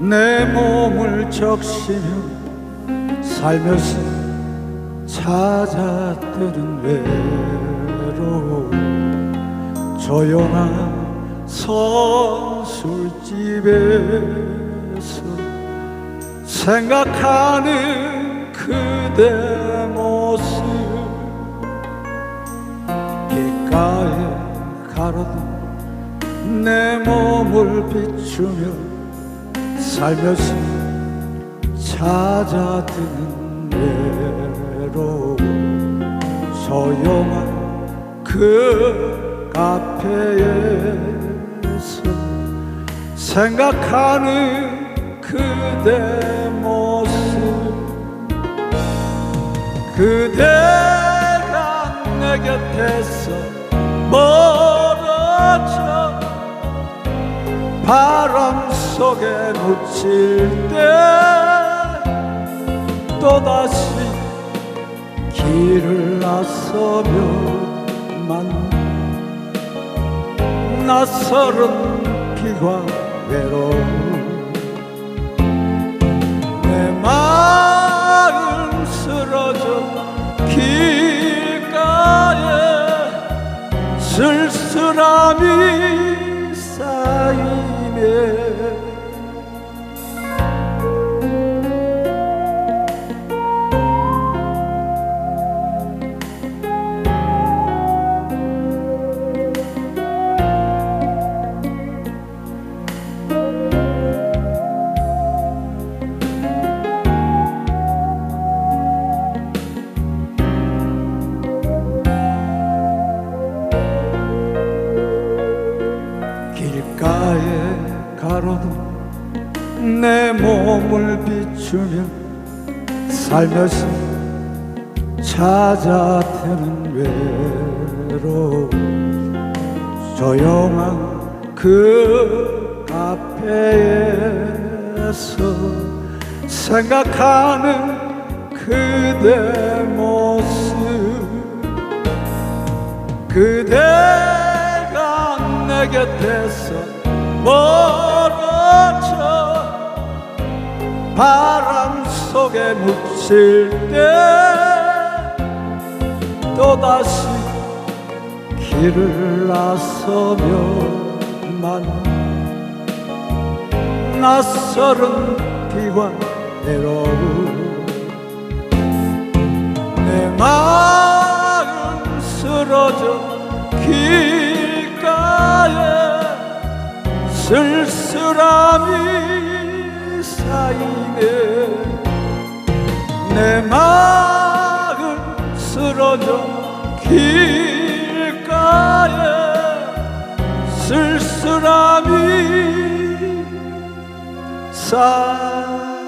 내 몸을 적시며 살며시 찾아드는 외로움 조용한 선술집에서 생각하는 그대 모습 길가에 가로등 내 몸을 비추며 살며시 찾아드는 외로움. 조용한 그 카페에서 생각하는 그대 모습. 그대가 내 곁에서 멀어져 바람 속에 묻힐 때 또다시 길을 나서며 만 낯설은 비와 외로움 내 마음 쓰러져 길가에 쓸쓸함이 쌓이 네 가로등 내 몸을 비추며 살며시 찾아드는 외로움. 조용한 그 카페에서 생각하는 그대 모습. 그대가 내 곁에서 멀 어져 바람 속에 묻힐 때 또다시 길을 나서며만 낯설은 비와 외로움 쓸쓸함이 쌓이네. 내 마음 쓰러져 길가에 쓸쓸함이 쌓이네